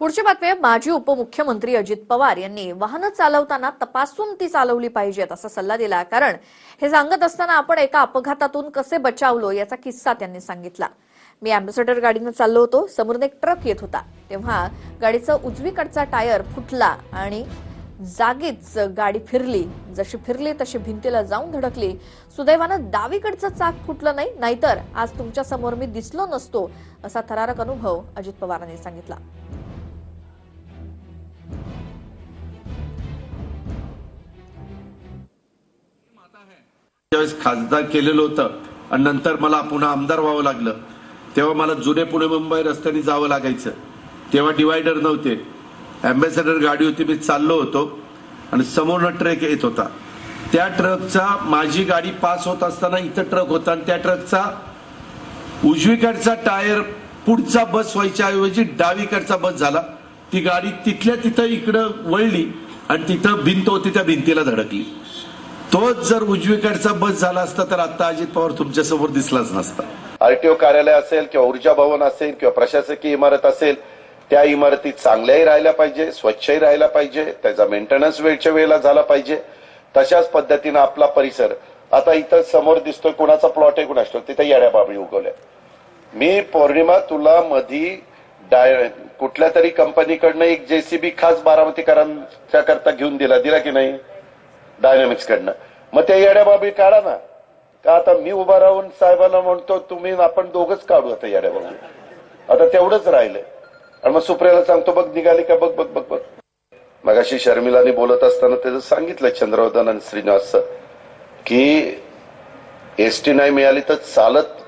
पुढची बातमी आहे. माजी उपमुख्यमंत्री अजित पवार यांनी वाहनं चालवताना तपासून ती चालवली पाहिजेत असा सल्ला दिला. कारण हे सांगत असताना आपण एका अपघातातून कसे बचावलो याचा किस्सा त्यांनी सांगितला. मी अँबॅसेडर गाडीनं चाललो होतो. समोरून एक ट्रक येत होता. तेव्हा गाडीचा उजवीकडचा टायर फुटला आणि जागीच गाडी फिरली. जशी फिरली तशी भिंतीला जाऊन धडकली. सुदैवानं डावीकडचं चाक फुटलं नाही. नाहीतर आज तुमच्यासमोर मी दिसलो नसतो असा थरारक अनुभव अजित पवारांनी सांगितला. ज्यावेळेस खासदार केलेलं होतं. आणि नंतर मला पुन्हा आमदार व्हावं लागलं. तेव्हा मला जुने पुणे मुंबई रस्त्याने जावं लागायचं. तेव्हा डिवायडर नव्हते. अँबॅसेडर गाडी होती मी चाललो होतो. आणि समोरनं ट्रक येत होता. त्या ट्रकचा माझी गाडी पास होत असताना इथं ट्रक होता. आणि त्या ट्रकचा उजवीकडचा टायर पुढचा बस व्हायच्या ऐवजी डावीकडचा बस झाला. ती गाडी तिथल्या तिथं इकडं वळली. आणि तिथं भिंत होती त्या भिंतीला धडकली. तोच जर उजवीकडचा बस झाला असता तर आता अजित पवार तुमच्यासमोर दिसलाच नसता. आरटीओ कार्यालय असेल किंवा ऊर्जा भवन असेल किंवा प्रशासकीय इमारत असेल त्या इमारती चांगल्याही राहिल्या पाहिजे स्वच्छही राहिला पाहिजे त्याचा मेंटेनन्स वेळच्या वेळेला झाला पाहिजे. तशाच पद्धतीनं आपला परिसर आता इथं समोर दिसतोय कुणाचा प्लॉट आहे कुणाच ठाऊक, तिथे येड्या बाबळी उगवल्या. मी पौर्णिमा तुला मधी डाय कुठल्या तरी कंपनीकडनं एक जेसीबी खास बारामतीकरांच्या करता घेऊन दिला. दिला की नाही? डायनामिक्स कडनं. मग त्या येड्या बाबी काढा ना. का आता मी उभा राहून साहेबांना म्हणतो तुम्ही आपण दोघच काढू आता येड्या बाबी आता तेवढंच राहिलंय. आणि मग सुप्रियाला सांगतो बघ निघाली का? बघ बघ बघ बघ. मगाशी शर्मिलाने बोलत असताना त्याचं सांगितलं चंद्रवर्धन आणि श्रीनिवासचं की एसटी नाही मिळाली तर चालत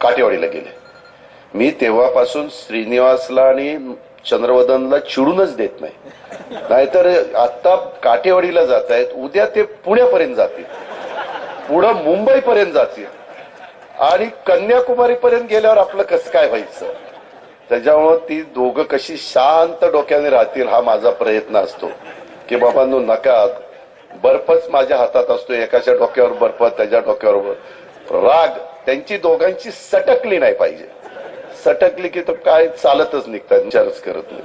काटेवाडीला गेले. मी तेव्हापासून श्रीनिवासला आणि चंद्रवदनला चिडूनच देत नाही. नाहीतर आता काठेवाडीला जात आहेत उद्या ते पुण्यापर्यंत जातील. पुढं मुंबईपर्यंत जातील. आणि कन्याकुमारी पर्यंत गेल्यावर आपलं कसं काय व्हायचं? त्याच्यामुळं ती दोघं कशी शांत डोक्याने राहतील हा माझा प्रयत्न असतो. की बाबांनो नका. बर्फच माझ्या हातात असतो एकाच्या डोक्यावर बर्फ त्याच्या डोक्यावर राग त्यांची दोघांची सटकली नाही पाहिजे. सटकली की तर काय चालतच निघतात विचारच करत नाही.